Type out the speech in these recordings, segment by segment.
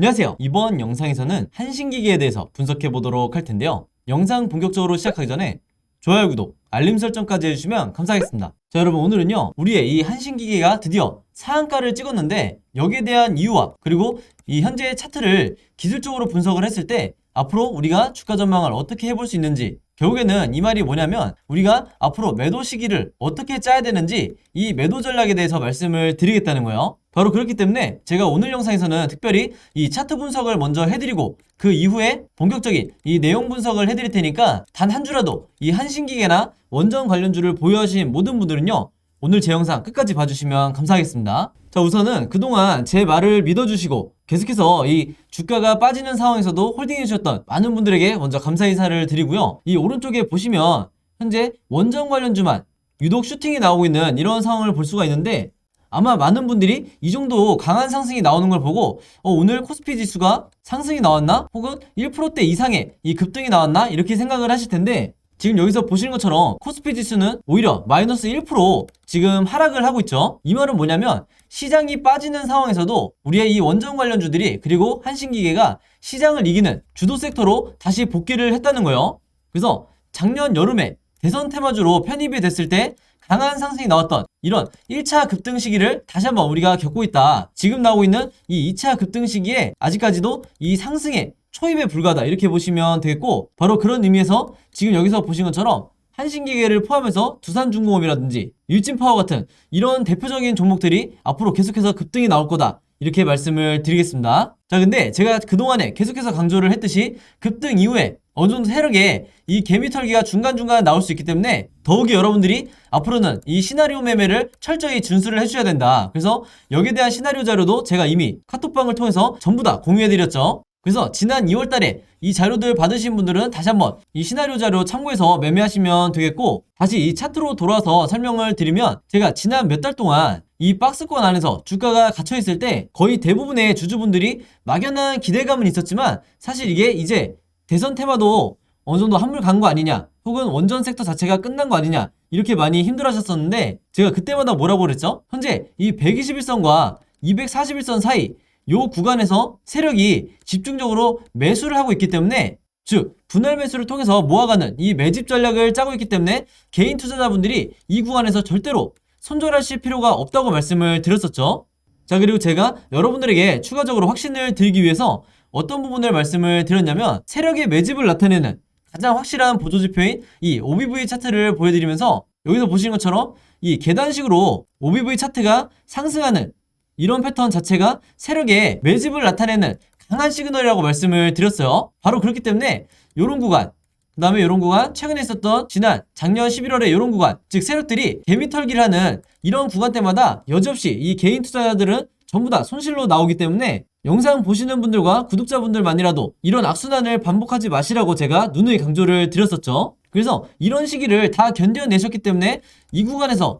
안녕하세요. 이번 영상에서는 한신기계에 대해서 분석해 보도록 할 텐데요. 영상 본격적으로 시작하기 전에 좋아요, 구독, 알림 설정까지 해주시면 감사하겠습니다. 자, 여러분 오늘은요, 우리의 이 한신기계가 드디어 상한가를 찍었는데 여기에 대한 이유와 그리고 이 현재의 차트를 기술적으로 분석을 했을 때 앞으로 우리가 주가 전망을 어떻게 해볼 수 있는지 결국에는 이 말이 뭐냐면 우리가 앞으로 매도 시기를 어떻게 짜야 되는지 이 매도 전략에 대해서 말씀을 드리겠다는 거예요. 바로 그렇기 때문에 제가 오늘 영상에서는 특별히 이 차트 분석을 먼저 해드리고 그 이후에 본격적인 이 내용 분석을 해드릴 테니까 단 한 주라도 이 한신기계나 원전 관련주를 보유하신 모든 분들은요 오늘 제 영상 끝까지 봐주시면 감사하겠습니다. 자 우선은 그동안 제 말을 믿어주시고 계속해서 이 주가가 빠지는 상황에서도 홀딩해 주셨던 많은 분들에게 먼저 감사 인사를 드리고요. 이 오른쪽에 보시면 현재 원전 관련주만 유독 슈팅이 나오고 있는 이런 상황을 볼 수가 있는데 아마 많은 분들이 이 정도 강한 상승이 나오는 걸 보고 어, 오늘 코스피 지수가 상승이 나왔나? 혹은 1%대 이상의 이 급등이 나왔나? 이렇게 생각을 하실 텐데 지금 여기서 보시는 것처럼 코스피 지수는 오히려 마이너스 1% 지금 하락을 하고 있죠. 이 말은 뭐냐면 시장이 빠지는 상황에서도 우리의 이 원전 관련주들이 그리고 한신기계가 시장을 이기는 주도 섹터로 다시 복귀를 했다는 거예요. 그래서 작년 여름에 대선 테마주로 편입이 됐을 때 강한 상승이 나왔던 이런 1차 급등 시기를 다시 한번 우리가 겪고 있다. 지금 나오고 있는 이 2차 급등 시기에 아직까지도 이 상승에 초입에 불과하다. 이렇게 보시면 되겠고 바로 그런 의미에서 지금 여기서 보신 것처럼 한신기계를 포함해서 두산중공업이라든지 일진파워 같은 이런 대표적인 종목들이 앞으로 계속해서 급등이 나올 거다. 이렇게 말씀을 드리겠습니다. 자, 근데 제가 그동안에 계속해서 강조를 했듯이 급등 이후에 어느 정도 세력에 이 개미털기가 중간중간 나올 수 있기 때문에 더욱이 여러분들이 앞으로는 이 시나리오 매매를 철저히 준수를 해주셔야 된다. 그래서 여기에 대한 시나리오 자료도 제가 이미 카톡방을 통해서 전부 다 공유해드렸죠. 그래서 지난 2월 달에 이 자료들 받으신 분들은 다시 한번 이 시나리오 자료 참고해서 매매하시면 되겠고 다시 이 차트로 돌아와서 설명을 드리면 제가 지난 몇 달 동안 이 박스권 안에서 주가가 갇혀 있을 때 거의 대부분의 주주분들이 막연한 기대감은 있었지만 사실 이게 이제 대선 테마도 어느 정도 한물 간 거 아니냐 혹은 원전 섹터 자체가 끝난 거 아니냐 이렇게 많이 힘들어하셨었는데 제가 그때마다 뭐라고 그랬죠? 현재 이 121선과 241선 사이 요 구간에서 세력이 집중적으로 매수를 하고 있기 때문에 즉 분할 매수를 통해서 모아가는 이 매집 전략을 짜고 있기 때문에 개인 투자자분들이 이 구간에서 절대로 손절하실 필요가 없다고 말씀을 드렸었죠. 자 그리고 제가 여러분들에게 추가적으로 확신을 드리기 위해서 어떤 부분을 말씀을 드렸냐면 세력의 매집을 나타내는 가장 확실한 보조지표인 이 OBV 차트를 보여드리면서 여기서 보시는 것처럼 이 계단식으로 OBV 차트가 상승하는 이런 패턴 자체가 세력의 매집을 나타내는 강한 시그널이라고 말씀을 드렸어요. 바로 그렇기 때문에 이런 구간, 그 다음에 이런 구간, 최근에 있었던 지난 작년 11월에 이런 구간, 즉 세력들이 개미털기를 하는 이런 구간 때마다 여지없이 이 개인 투자자들은 전부 다 손실로 나오기 때문에 영상 보시는 분들과 구독자분들만이라도 이런 악순환을 반복하지 마시라고 제가 누누이 강조를 드렸었죠. 그래서 이런 시기를 다 견뎌내셨기 때문에 이 구간에서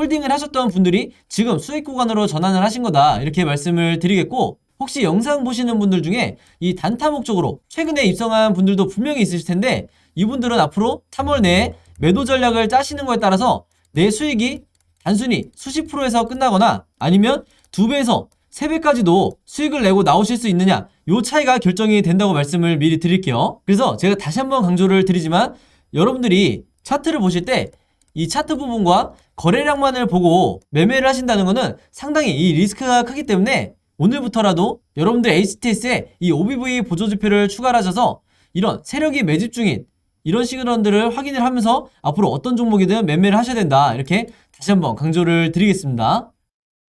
홀딩을 하셨던 분들이 지금 수익 구간으로 전환을 하신 거다 이렇게 말씀을 드리겠고 혹시 영상 보시는 분들 중에 이 단타 목적으로 최근에 입성한 분들도 분명히 있으실 텐데 이분들은 앞으로 3월 내에 매도 전략을 짜시는 거에 따라서 내 수익이 단순히 수십 프로에서 끝나거나 아니면 두 배에서 세 배까지도 수익을 내고 나오실 수 있느냐 요 차이가 결정이 된다고 말씀을 미리 드릴게요. 그래서 제가 다시 한번 강조를 드리지만 여러분들이 차트를 보실 때 이 차트 부분과 거래량만을 보고 매매를 하신다는 것은 상당히 이 리스크가 크기 때문에 오늘부터라도 여러분들 HTS에 이 OBV 보조지표를 추가를 하셔서 이런 세력이 매집 중인 이런 시그널들을 확인을 하면서 앞으로 어떤 종목이든 매매를 하셔야 된다 이렇게 다시 한번 강조를 드리겠습니다.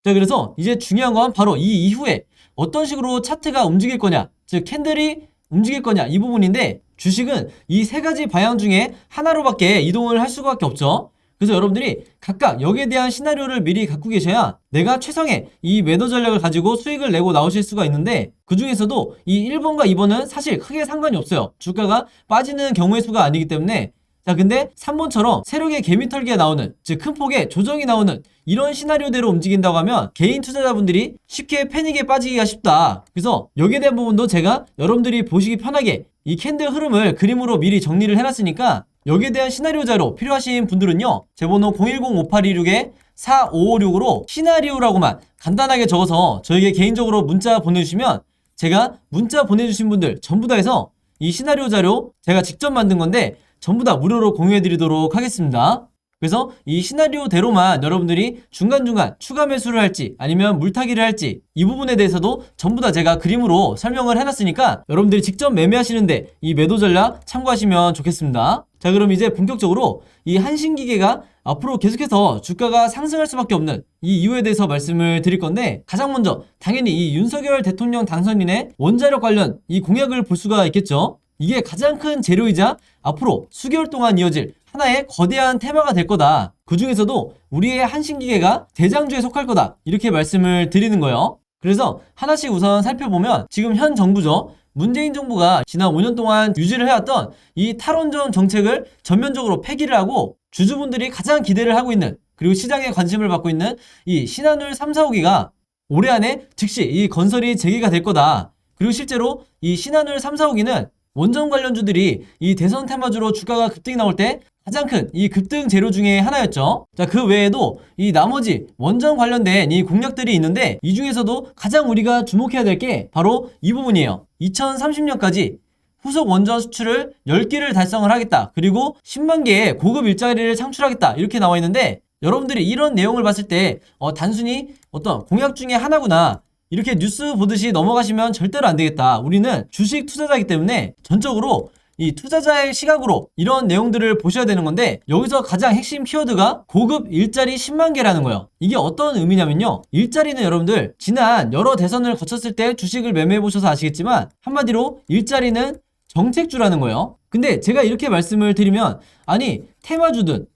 자 그래서 이제 중요한 건 바로 이 이후에 어떤 식으로 차트가 움직일 거냐 즉 캔들이 움직일 거냐 이 부분인데 주식은 이 세 가지 방향 중에 하나로밖에 이동을 할 수밖에 없죠. 그래서 여러분들이 각각 여기에 대한 시나리오를 미리 갖고 계셔야 내가 최상의 이 매도 전략을 가지고 수익을 내고 나오실 수가 있는데 그 중에서도 이 1번과 2번은 사실 크게 상관이 없어요. 주가가 빠지는 경우의 수가 아니기 때문에 자 근데 3번처럼 세력의 개미털기가 나오는 즉 큰 폭의 조정이 나오는 이런 시나리오대로 움직인다고 하면 개인 투자자분들이 쉽게 패닉에 빠지기가 쉽다. 그래서 여기에 대한 부분도 제가 여러분들이 보시기 편하게 이 캔들 흐름을 그림으로 미리 정리를 해놨으니까 여기에 대한 시나리오 자료 필요하신 분들은요 제 번호 010-5826-4556으로 시나리오라고만 간단하게 적어서 저에게 개인적으로 문자 보내주시면 제가 문자 보내주신 분들 전부 다 해서 이 시나리오 자료 제가 직접 만든 건데 전부 다 무료로 공유해드리도록 하겠습니다. 그래서 이 시나리오대로만 여러분들이 중간중간 추가 매수를 할지 아니면 물타기를 할지 이 부분에 대해서도 전부 다 제가 그림으로 설명을 해놨으니까 여러분들이 직접 매매하시는데 이 매도 전략 참고하시면 좋겠습니다. 자 그럼 이제 본격적으로 이 한신기계가 앞으로 계속해서 주가가 상승할 수밖에 없는 이 이유에 대해서 말씀을 드릴 건데 가장 먼저 당연히 이 윤석열 대통령 당선인의 원자력 관련 이 공약을 볼 수가 있겠죠. 이게 가장 큰 재료이자 앞으로 수개월 동안 이어질 하나의 거대한 테마가 될 거다. 그 중에서도 우리의 한신기계가 대장주에 속할 거다. 이렇게 말씀을 드리는 거예요. 그래서 하나씩 우선 살펴보면 지금 현 정부죠. 문재인 정부가 지난 5년 동안 유지를 해왔던 이 탈원전 정책을 전면적으로 폐기를 하고 주주분들이 가장 기대를 하고 있는 그리고 시장에 관심을 받고 있는 이 신한울 3, 4, 5기가 올해 안에 즉시 이 건설이 재개가 될 거다. 그리고 실제로 이 신한울 3, 4, 5기는 원전 관련주들이 이 대선 테마주로 주가가 급등이 나올 때 가장 큰 이 급등 재료 중에 하나였죠. 자, 그 외에도 이 나머지 원전 관련된 이 공약들이 있는데 이 중에서도 가장 우리가 주목해야 될 게 바로 이 부분이에요. 2030년까지 후속 원전 수출을 10개를 달성을 하겠다. 그리고 10만 개의 고급 일자리를 창출하겠다. 이렇게 나와 있는데 여러분들이 이런 내용을 봤을 때 어, 단순히 어떤 공약 중에 하나구나. 이렇게 뉴스 보듯이 넘어가시면 절대로 안 되겠다. 우리는 주식 투자자이기 때문에 전적으로 이 투자자의 시각으로 이런 내용들을 보셔야 되는 건데 여기서 가장 핵심 키워드가 고급 일자리 10만 개라는 거예요. 이게 어떤 의미냐면요. 일자리는 여러분들 지난 여러 대선을 거쳤을 때 주식을 매매해 보셔서 아시겠지만 한마디로 일자리는 정책주라는 거예요. 근데 제가 이렇게 말씀을 드리면 아니 테마주든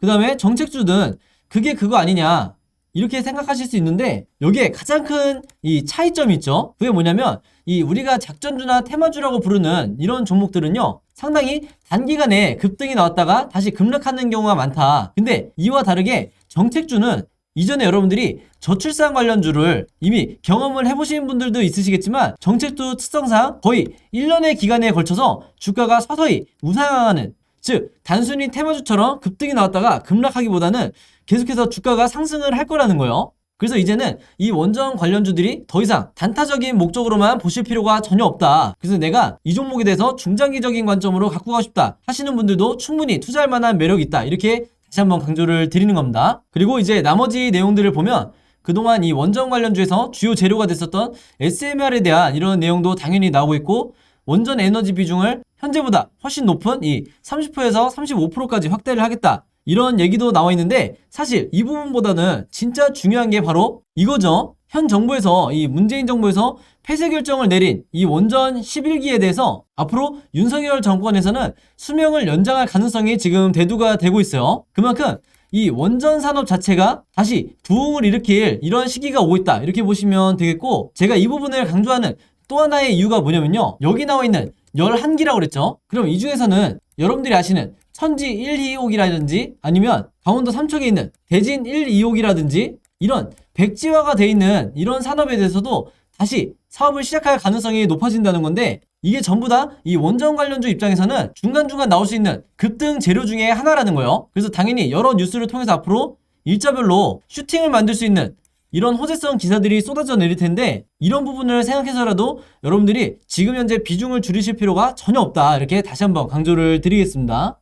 그 다음에 정책주든 그게 그거 아니냐 이렇게 생각하실 수 있는데 여기에 가장 큰 이 차이점이 있죠. 그게 뭐냐면 이 우리가 작전주나 테마주라고 부르는 이런 종목들은요. 상당히 단기간에 급등이 나왔다가 다시 급락하는 경우가 많다. 근데 이와 다르게 정책주는 이전에 여러분들이 저출산 관련주를 이미 경험을 해보신 분들도 있으시겠지만 정책주 특성상 거의 1년의 기간에 걸쳐서 주가가 서서히 우상향하는 즉 단순히 테마주처럼 급등이 나왔다가 급락하기보다는 계속해서 주가가 상승을 할 거라는 거예요. 그래서 이제는 이 원전 관련주들이 더 이상 단타적인 목적으로만 보실 필요가 전혀 없다. 그래서 내가 이 종목에 대해서 중장기적인 관점으로 갖고 가고 싶다 하시는 분들도 충분히 투자할 만한 매력이 있다. 이렇게 다시 한번 강조를 드리는 겁니다. 그리고 이제 나머지 내용들을 보면 그동안 이 원전 관련주에서 주요 재료가 됐었던 SMR에 대한 이런 내용도 당연히 나오고 있고 원전 에너지 비중을 현재보다 훨씬 높은 이 30%에서 35%까지 확대를 하겠다. 이런 얘기도 나와 있는데 사실 이 부분보다는 진짜 중요한 게 바로 이거죠. 현 정부에서 이 문재인 정부에서 폐쇄 결정을 내린 이 원전 11기에 대해서 앞으로 윤석열 정권에서는 수명을 연장할 가능성이 지금 대두가 되고 있어요. 그만큼 이 원전 산업 자체가 다시 부흥을 일으킬 이런 시기가 오고 있다. 이렇게 보시면 되겠고 제가 이 부분을 강조하는 또 하나의 이유가 뭐냐면요. 여기 나와 있는 11기라고 그랬죠. 그럼 이 중에서는 여러분들이 아시는 천지 1, 2호기라든지 아니면 강원도 삼척에 있는 대진 1, 2호기라든지 이런 백지화가 돼 있는 이런 산업에 대해서도 다시 사업을 시작할 가능성이 높아진다는 건데 이게 전부 다 이 원전 관련주 입장에서는 중간중간 나올 수 있는 급등 재료 중에 하나라는 거예요. 그래서 당연히 여러 뉴스를 통해서 앞으로 일자별로 슈팅을 만들 수 있는 이런 호재성 기사들이 쏟아져 내릴 텐데 이런 부분을 생각해서라도 여러분들이 지금 현재 비중을 줄이실 필요가 전혀 없다. 이렇게 다시 한번 강조를 드리겠습니다.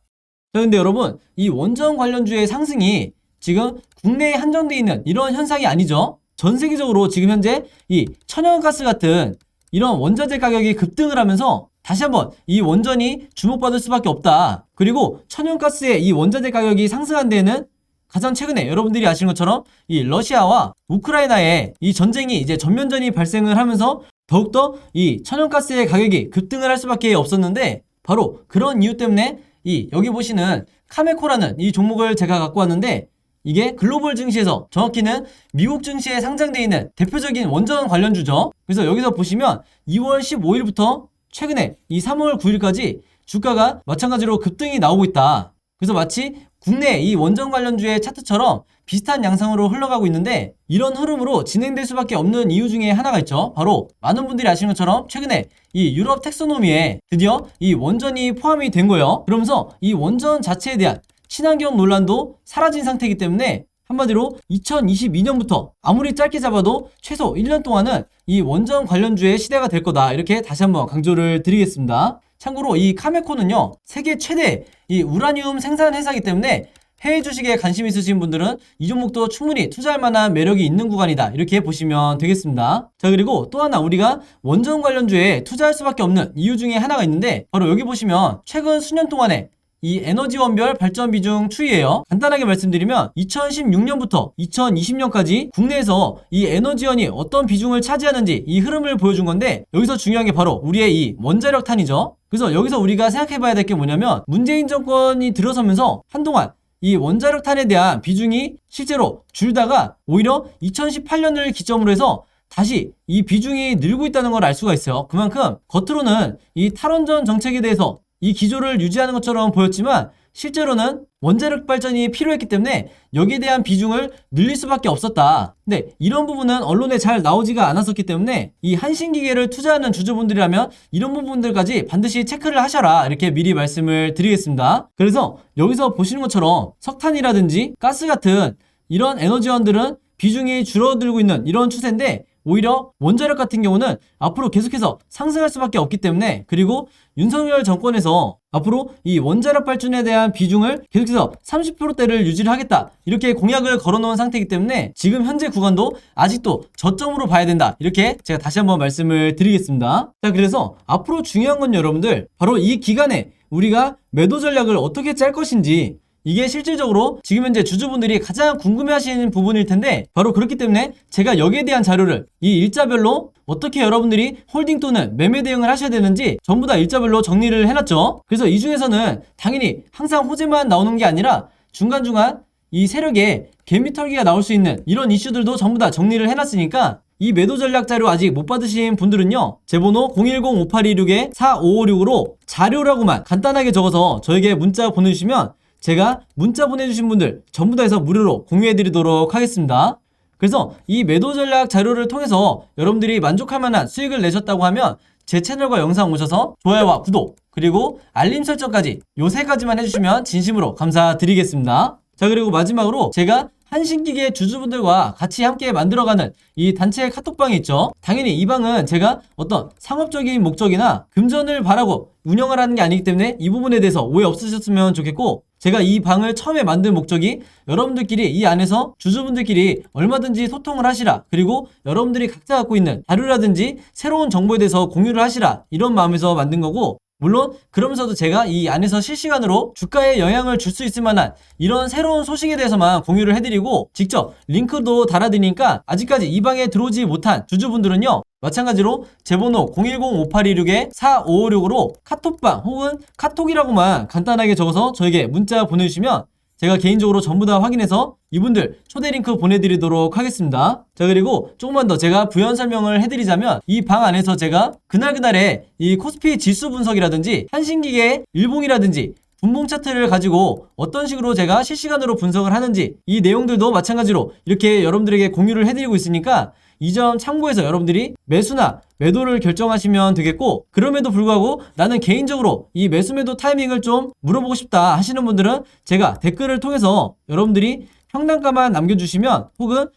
자, 근데 여러분, 이 원전 관련주의 상승이 지금 국내에 한정되어 있는 이런 현상이 아니죠. 전 세계적으로 지금 현재 이 천연가스 같은 이런 원자재 가격이 급등을 하면서 다시 한번 이 원전이 주목받을 수밖에 없다. 그리고 천연가스의 이 원자재 가격이 상승한 데에는 가장 최근에 여러분들이 아시는 것처럼 이 러시아와 우크라이나의 이 전쟁이 이제 전면전이 발생을 하면서 더욱더 이 천연가스의 가격이 급등을 할 수밖에 없었는데 바로 그런 이유 때문에 이 여기 보시는 카메코라는 이 종목을 제가 갖고 왔는데 이게 글로벌 증시에서 정확히는 미국 증시에 상장되어 있는 대표적인 원전 관련주죠. 그래서 여기서 보시면 2월 15일부터 최근에 이 3월 9일까지 주가가 마찬가지로 급등이 나오고 있다. 그래서 마치 국내 이 원전 관련주의 차트처럼 비슷한 양상으로 흘러가고 있는데 이런 흐름으로 진행될 수밖에 없는 이유 중에 하나가 있죠. 바로 많은 분들이 아시는 것처럼 최근에 이 유럽 텍소노미에 드디어 이 원전이 포함이 된 거예요. 그러면서 이 원전 자체에 대한 친환경 논란도 사라진 상태이기 때문에 한마디로 2022년부터 아무리 짧게 잡아도 최소 1년 동안은 이 원전 관련주의 시대가 될 거다. 이렇게 다시 한번 강조를 드리겠습니다. 참고로 이 카메코는요, 세계 최대 이 우라늄 생산 회사이기 때문에 해외 주식에 관심 있으신 분들은 이 종목도 충분히 투자할 만한 매력이 있는 구간이다. 이렇게 보시면 되겠습니다. 자, 그리고 또 하나 우리가 원전 관련주에 투자할 수밖에 없는 이유 중에 하나가 있는데 바로 여기 보시면 최근 수년 동안에 이 에너지원별 발전 비중 추이예요. 간단하게 말씀드리면 2016년부터 2020년까지 국내에서 이 에너지원이 어떤 비중을 차지하는지 이 흐름을 보여준 건데 여기서 중요한 게 바로 우리의 이 원자력 탄이죠. 그래서 여기서 우리가 생각해 봐야 될 게 뭐냐면 문재인 정권이 들어서면서 한동안 이 원자력 탄에 대한 비중이 실제로 줄다가 오히려 2018년을 기점으로 해서 다시 이 비중이 늘고 있다는 걸 알 수가 있어요. 그만큼 겉으로는 이 탈원전 정책에 대해서 이 기조를 유지하는 것처럼 보였지만 실제로는 원자력 발전이 필요했기 때문에 여기에 대한 비중을 늘릴 수밖에 없었다. 근데 이런 부분은 언론에 잘 나오지가 않았었기 때문에 이 한신기계를 투자하는 주주분들이라면 이런 부분들까지 반드시 체크를 하셔라. 이렇게 미리 말씀을 드리겠습니다. 그래서 여기서 보시는 것처럼 석탄이라든지 가스 같은 이런 에너지원들은 비중이 줄어들고 있는 이런 추세인데 오히려 원자력 같은 경우는 앞으로 계속해서 상승할 수밖에 없기 때문에 그리고 윤석열 정권에서 앞으로 이 원자력 발전에 대한 비중을 계속해서 30%대를 유지를 하겠다. 이렇게 공약을 걸어놓은 상태이기 때문에 지금 현재 구간도 아직도 저점으로 봐야 된다. 이렇게 제가 다시 한번 말씀을 드리겠습니다. 자 그래서 앞으로 중요한 건 여러분들 바로 이 기간에 우리가 매도 전략을 어떻게 짤 것인지 이게 실질적으로 지금 현재 주주분들이 가장 궁금해하시는 부분일 텐데 바로 그렇기 때문에 제가 여기에 대한 자료를 이 일자별로 어떻게 여러분들이 홀딩 또는 매매 대응을 하셔야 되는지 전부 다 일자별로 정리를 해놨죠. 그래서 이 중에서는 당연히 항상 호재만 나오는 게 아니라 중간중간 이 세력의 개미털기가 나올 수 있는 이런 이슈들도 전부 다 정리를 해놨으니까 이 매도 전략 자료 아직 못 받으신 분들은요 제 번호 010-5826-4556으로 자료라고만 간단하게 적어서 저에게 문자 보내주시면 제가 문자 보내주신 분들 전부 다 해서 무료로 공유해드리도록 하겠습니다. 그래서 이 매도 전략 자료를 통해서 여러분들이 만족할 만한 수익을 내셨다고 하면 제 채널과 영상 오셔서 좋아요와 구독 그리고 알림 설정까지 요 세 가지만 해주시면 진심으로 감사드리겠습니다. 자 그리고 마지막으로 제가 한신기계 주주분들과 같이 함께 만들어가는 이 단체 카톡방이 있죠. 당연히 이 방은 제가 어떤 상업적인 목적이나 금전을 바라고 운영을 하는 게 아니기 때문에 이 부분에 대해서 오해 없으셨으면 좋겠고 제가 이 방을 처음에 만든 목적이 여러분들끼리 이 안에서 주주분들끼리 얼마든지 소통을 하시라 그리고 여러분들이 각자 갖고 있는 자료라든지 새로운 정보에 대해서 공유를 하시라 이런 마음에서 만든 거고 물론 그러면서도 제가 이 안에서 실시간으로 주가에 영향을 줄 수 있을 만한 이런 새로운 소식에 대해서만 공유를 해드리고 직접 링크도 달아드리니까 아직까지 이 방에 들어오지 못한 주주분들은요 마찬가지로 제 번호 010-5826-4556으로 카톡방 혹은 카톡이라고만 간단하게 적어서 저에게 문자 보내주시면 제가 개인적으로 전부 다 확인해서 이분들 초대 링크 보내드리도록 하겠습니다. 자 그리고 조금만 더 제가 부연 설명을 해드리자면 이 방 안에서 제가 그날그날의 이 코스피 지수 분석이라든지 한신기계 일봉이라든지 분봉 차트를 가지고 어떤 식으로 제가 실시간으로 분석을 하는지 이 내용들도 마찬가지로 이렇게 여러분들에게 공유를 해드리고 있으니까 이 점 참고해서 여러분들이 매수나 매도를 결정하시면 되겠고 그럼에도 불구하고 나는 개인적으로 이 매수 매도 타이밍을 좀 물어보고 싶다 하시는 분들은 제가 댓글을 통해서 여러분들이 평단가만 남겨주시면 혹은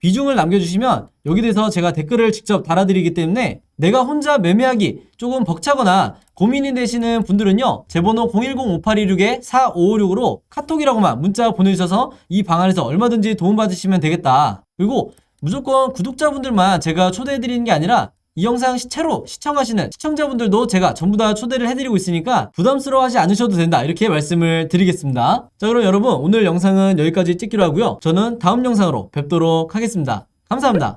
비중을 남겨주시면 여기 대해서 제가 댓글을 직접 달아드리기 때문에 내가 혼자 매매하기 조금 벅차거나 고민이 되시는 분들은요 제 번호 010-5826-4556으로 카톡이라고만 문자 보내주셔서 이 방 안에서 얼마든지 도움받으시면 되겠다. 그리고 무조건 구독자분들만 제가 초대해드리는 게 아니라 이 영상 시체로 시청하시는 시청자분들도 제가 전부 다 초대를 해드리고 있으니까 부담스러워하지 않으셔도 된다. 이렇게 말씀을 드리겠습니다. 자 그럼 여러분 오늘 영상은 여기까지 찍기로 하고요. 저는 다음 영상으로 뵙도록 하겠습니다. 감사합니다